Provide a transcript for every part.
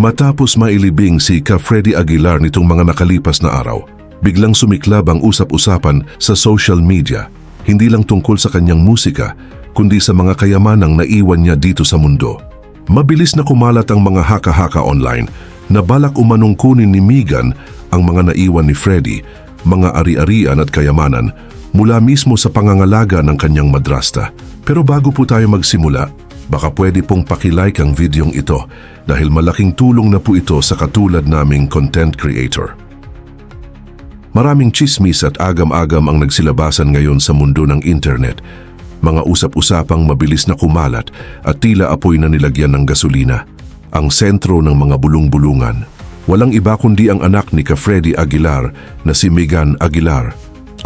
Matapos mailibing si Ka Freddy Aguilar nitong mga nakalipas na araw, biglang sumiklab ang usap-usapan sa social media, hindi lang tungkol sa kanyang musika, kundi sa mga kayamanang naiwan niya dito sa mundo. Mabilis na kumalat ang mga haka-haka online na balak umanong kunin ni Megan ang mga naiwan ni Freddy, mga ari-arian at kayamanan mula mismo sa pangangalaga ng kanyang madrasta. Pero bago po tayo magsimula, baka pwede pong pakilike ang videong ito dahil malaking tulong na po ito sa katulad naming content creator. Maraming chismis at agam-agam ang nagsilabasan ngayon sa mundo ng internet. Mga usap-usapang mabilis na kumalat at tila apoy na nilagyan ng gasolina. Ang sentro ng mga bulong-bulungan. Walang iba kundi ang anak ni ka Freddy Aguilar na si Megan Aguilar.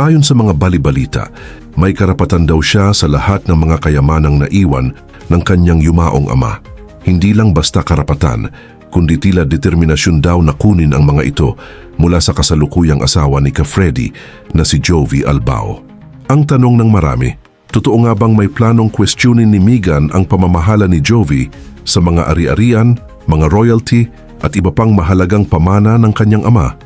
Ayon sa mga balibalita, may karapatan daw siya sa lahat ng mga kayamanang naiwan ng kanyang yumaong ama. Hindi lang basta karapatan, kundi tila determinasyon daw na kunin ang mga ito mula sa kasalukuyang asawa ni ka Freddy na si Jovi Albao. Ang tanong ng marami, totoo nga bang may planong questionin ni Megan ang pamamahala ni Jovi sa mga ari-arian, mga royalty at iba pang mahalagang pamana ng kanyang ama?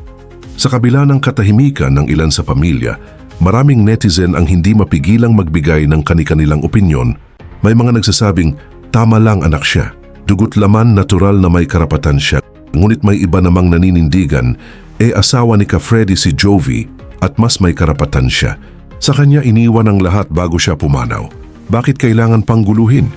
Sa kabila ng katahimikan ng ilan sa pamilya, maraming netizen ang hindi mapigilang magbigay ng kani-kanilang opinyon. May mga nagsasabing, tama lang anak siya. Dugot laman natural na may karapatan siya. Ngunit may iba namang naninindigan, e asawa ni ka Freddy si Jovi at mas may karapatan siya. Sa kanya iniwan ang lahat bago siya pumanaw. Bakit kailangan pang guluhin?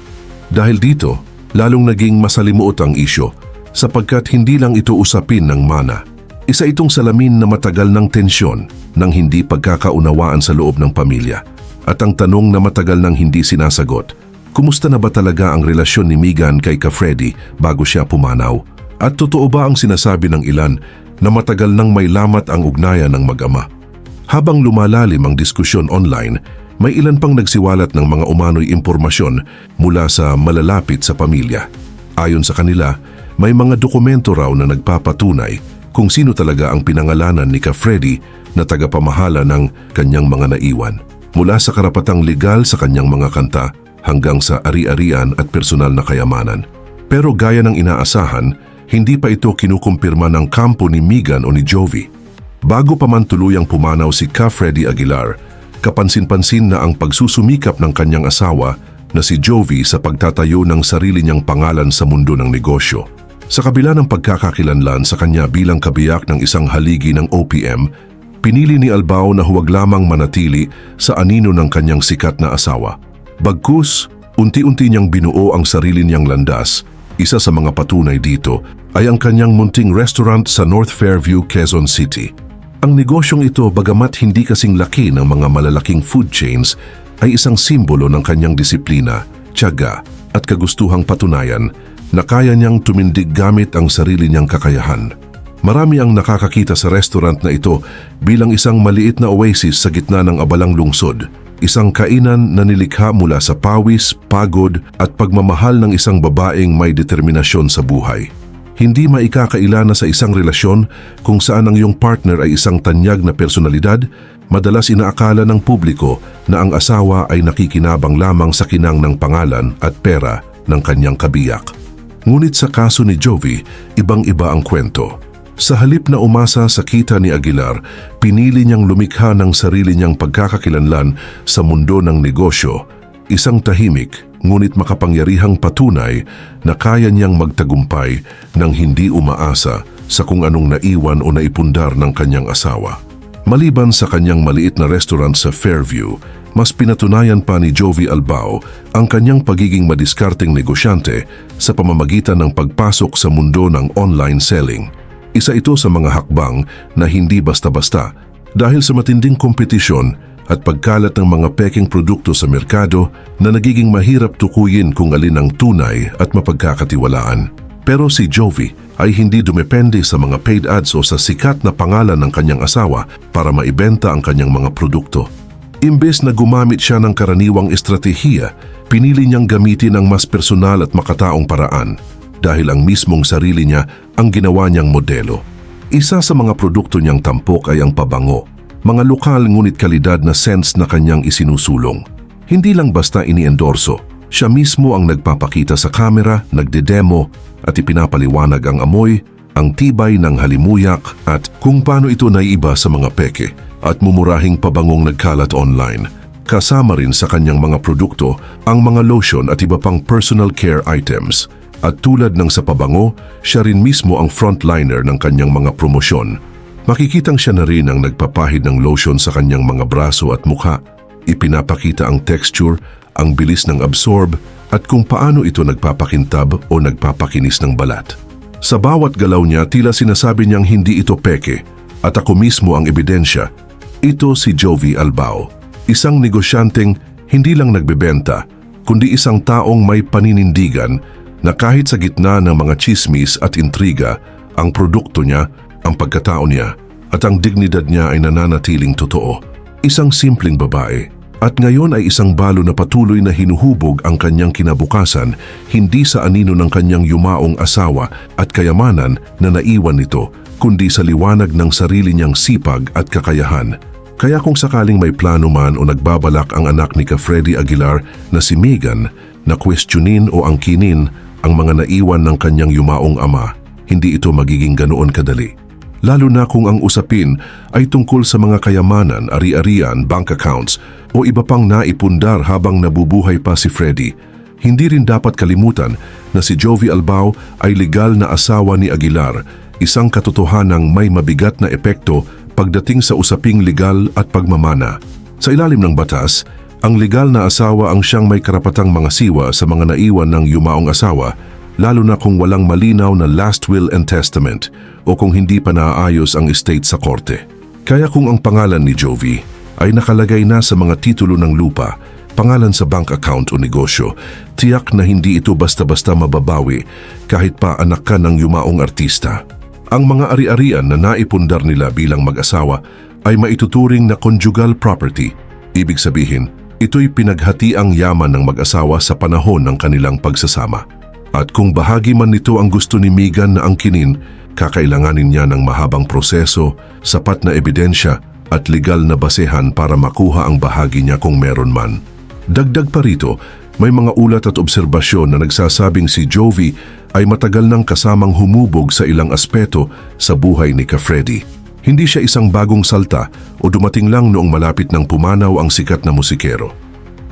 Dahil dito, lalong naging masalimuot ang isyo sapagkat hindi lang ito usapin ng mana. Isa itong salamin na matagal ng tensyon ng hindi pagkakaunawaan sa loob ng pamilya. At ang tanong na matagal nang hindi sinasagot, kumusta na ba talaga ang relasyon ni Megan kay ka Freddy bago siya pumanaw? At totoo ba ang sinasabi ng ilan na matagal nang may lamat ang ugnayan ng mag-ama? Habang lumalalim ang diskusyon online, may ilan pang nagsiwalat ng mga umano'y impormasyon mula sa malalapit sa pamilya. Ayon sa kanila, may mga dokumento raw na nagpapatunay kung sino talaga ang pinangalanan ni Ka Freddy na tagapamahala ng kanyang mga naiwan. Mula sa karapatang legal sa kanyang mga kanta hanggang sa ari-arian at personal na kayamanan. Pero gaya ng inaasahan, hindi pa ito kinukumpirma ng kampo ni Megan o ni Jovi. Bago pa man tuluyang pumanaw si Ka Freddy Aguilar, kapansin-pansin na ang pagsusumikap ng kanyang asawa na si Jovi sa pagtatayo ng sarili niyang pangalan sa mundo ng negosyo. Sa kabila ng pagkakakilanlan sa kanya bilang kabiyak ng isang haligi ng OPM, pinili ni Albao na huwag lamang manatili sa anino ng kanyang sikat na asawa. Bagkus, unti-unti niyang binuo ang sarili niyang landas. Isa sa mga patunay dito ay ang kanyang munting restaurant sa North Fairview, Quezon City. Ang negosyong ito bagamat hindi kasing laki ng mga malalaking food chains ay isang simbolo ng kanyang disiplina, tiyaga at kagustuhang patunayan na kaya niyang tumindig gamit ang sarili niyang kakayahan. Marami ang nakakakita sa restaurant na ito bilang isang maliit na oasis sa gitna ng abalang lungsod. Isang kainan na nilikha mula sa pawis, pagod at pagmamahal ng isang babaeng may determinasyon sa buhay. Hindi maikakaila na sa isang relasyon kung saan ang iyong partner ay isang tanyag na personalidad, madalas inaakala ng publiko na ang asawa ay nakikinabang lamang sa kinang ng pangalan at pera ng kanyang kabiyak. Ngunit sa kaso ni Jovi, ibang-iba ang kwento. Sa halip na umasa sa kita ni Aguilar, pinili niyang lumikha ng sarili niyang pagkakakilanlan sa mundo ng negosyo, isang tahimik ngunit makapangyarihang patunay na kaya niyang magtagumpay nang hindi umaasa sa kung anong naiwan o naipundar ng kanyang asawa. Maliban sa kanyang maliit na restaurant sa Fairview, mas pinatunayan pa ni Jovi Albao ang kanyang pagiging madiskarteng negosyante sa pamamagitan ng pagpasok sa mundo ng online selling. Isa ito sa mga hakbang na hindi basta-basta dahil sa matinding kompetisyon at pagkalat ng mga peking produkto sa merkado na nagiging mahirap tukuyin kung alin ang tunay at mapagkakatiwalaan. Pero si Jovi ay hindi dumepende sa mga paid ads o sa sikat na pangalan ng kanyang asawa para maibenta ang kanyang mga produkto. Imbes na gumamit siya ng karaniwang estratehiya, pinili niyang gamitin ang mas personal at makataong paraan dahil ang mismong sarili niya ang ginawa niyang modelo. Isa sa mga produkto niyang tampok ay ang pabango, mga lokal ngunit kalidad na sense na kanyang isinusulong. Hindi lang basta iniendorso, siya mismo ang nagpapakita sa kamera, nagdedemo at ipinapaliwanag ang amoy, ang tibay ng halimuyak at kung paano ito naiiba sa mga peke at mumurahing pabangong nagkalat online. Kasama rin sa kanyang mga produkto ang mga lotion at iba pang personal care items. At tulad ng sa pabango, siya rin mismo ang frontliner ng kanyang mga promosyon. Makikitang siya na rin ang nagpapahid ng lotion sa kanyang mga braso at mukha. Ipinapakita ang texture, ang bilis ng absorb, at kung paano ito nagpapakintab o nagpapakinis ng balat. Sa bawat galaw niya, tila sinasabi niyang hindi ito peke at ako mismo ang ebidensya. Ito si Jovi Albao, isang negosyanteng hindi lang nagbebenta, kundi isang taong may paninindigan na kahit sa gitna ng mga chismis at intriga, ang produkto niya, ang pagkatao niya, at ang dignidad niya ay nananatiling totoo. Isang simpleng babae, at ngayon ay isang balo na patuloy na hinuhubog ang kanyang kinabukasan hindi sa anino ng kanyang yumaong asawa at kayamanan na naiwan nito, kundi sa liwanag ng sarili niyang sipag at kakayahan. Kaya kung sakaling may plano man o nagbabalak ang anak ni ka Freddy Aguilar na si Megan na questionin o angkinin ang mga naiwan ng kanyang yumaong ama, hindi ito magiging ganoon kadali. Lalo na kung ang usapin ay tungkol sa mga kayamanan, ari-arian, bank accounts o iba pang naipundar habang nabubuhay pa si Freddy. Hindi rin dapat kalimutan na si Jovi Albao ay legal na asawa ni Aguilar, isang katotohanang may mabigat na epekto pagdating sa usaping legal at pagmamana. Sa ilalim ng batas, ang legal na asawa ang siyang may karapatang mga siwa sa mga naiwan ng yumaong asawa, lalo na kung walang malinaw na last will and testament o kung hindi pa naaayos ang estate sa korte. Kaya kung ang pangalan ni Jovi ay nakalagay na sa mga titulo ng lupa, pangalan sa bank account o negosyo, tiyak na hindi ito basta-basta mababawi kahit pa anak ka ng yumaong artista. Ang mga ari-arian na naipundar nila bilang mag-asawa ay maituturing na conjugal property. Ibig sabihin, ito'y pinaghati ang yaman ng mag-asawa sa panahon ng kanilang pagsasama. At kung bahagi man nito ang gusto ni Megan na angkinin, kakailanganin niya ng mahabang proseso, sapat na ebidensya at legal na basehan para makuha ang bahagi niya kung meron man. Dagdag pa rito, may mga ulat at obserbasyon na nagsasabing si Jovi ay matagal nang kasamang humubog sa ilang aspeto sa buhay ni Ka-Freddy. Hindi siya isang bagong salta o dumating lang noong malapit ng pumanaw ang sikat na musikero.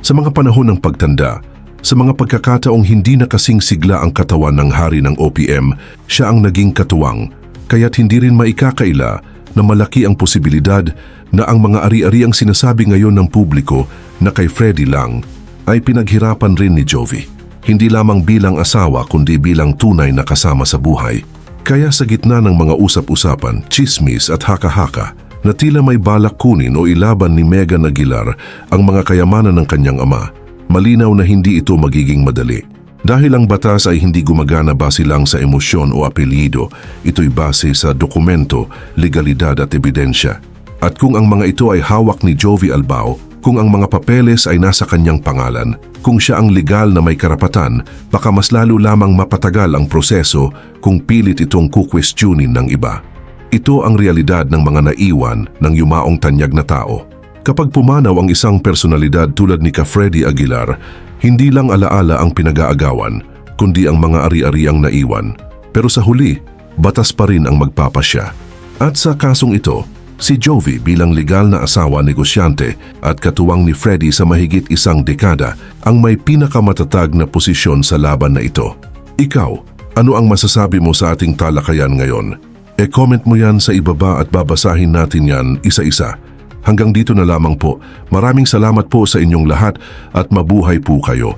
Sa mga panahon ng pagtanda, sa mga pagkakataong hindi nakasing sigla ang katawan ng hari ng OPM, siya ang naging katuwang, kaya't hindi rin maikakaila na malaki ang posibilidad na ang mga ari-ari ang sinasabi ngayon ng publiko na kay Freddy lang ay pinaghirapan rin ni Jovi. Hindi lamang bilang asawa kundi bilang tunay na kasama sa buhay. Kaya sa gitna ng mga usap-usapan, chismis at haka-haka, na tila may balak kunin o ilaban ni Megan Aguilar ang mga kayamanan ng kanyang ama, malinaw na hindi ito magiging madali. Dahil ang batas ay hindi gumagana base lang sa emosyon o apelyido, ito'y base sa dokumento, legalidad at ebidensya. At kung ang mga ito ay hawak ni Jovi Albao, kung ang mga papeles ay nasa kanyang pangalan, kung siya ang legal na may karapatan, baka mas lalo lamang mapatagal ang proseso kung pilit itong kukwestiyonin ng iba. Ito ang realidad ng mga naiwan ng yumaong tanyag na tao. Kapag pumanaw ang isang personalidad tulad ni ka Freddy Aguilar, hindi lang alaala ang pinag-aagawan, kundi ang mga ari-ari ang naiwan. Pero sa huli, batas pa rin ang magpapasya. At sa kasong ito, si Jovi bilang legal na asawa negosyante at katuwang ni Freddy sa mahigit isang dekada ang may pinakamatatag na posisyon sa laban na ito. Ikaw, ano ang masasabi mo sa ating talakayan ngayon? E-comment mo yan sa ibaba at babasahin natin yan isa-isa. Hanggang dito na lamang po. Maraming salamat po sa inyong lahat at mabuhay po kayo.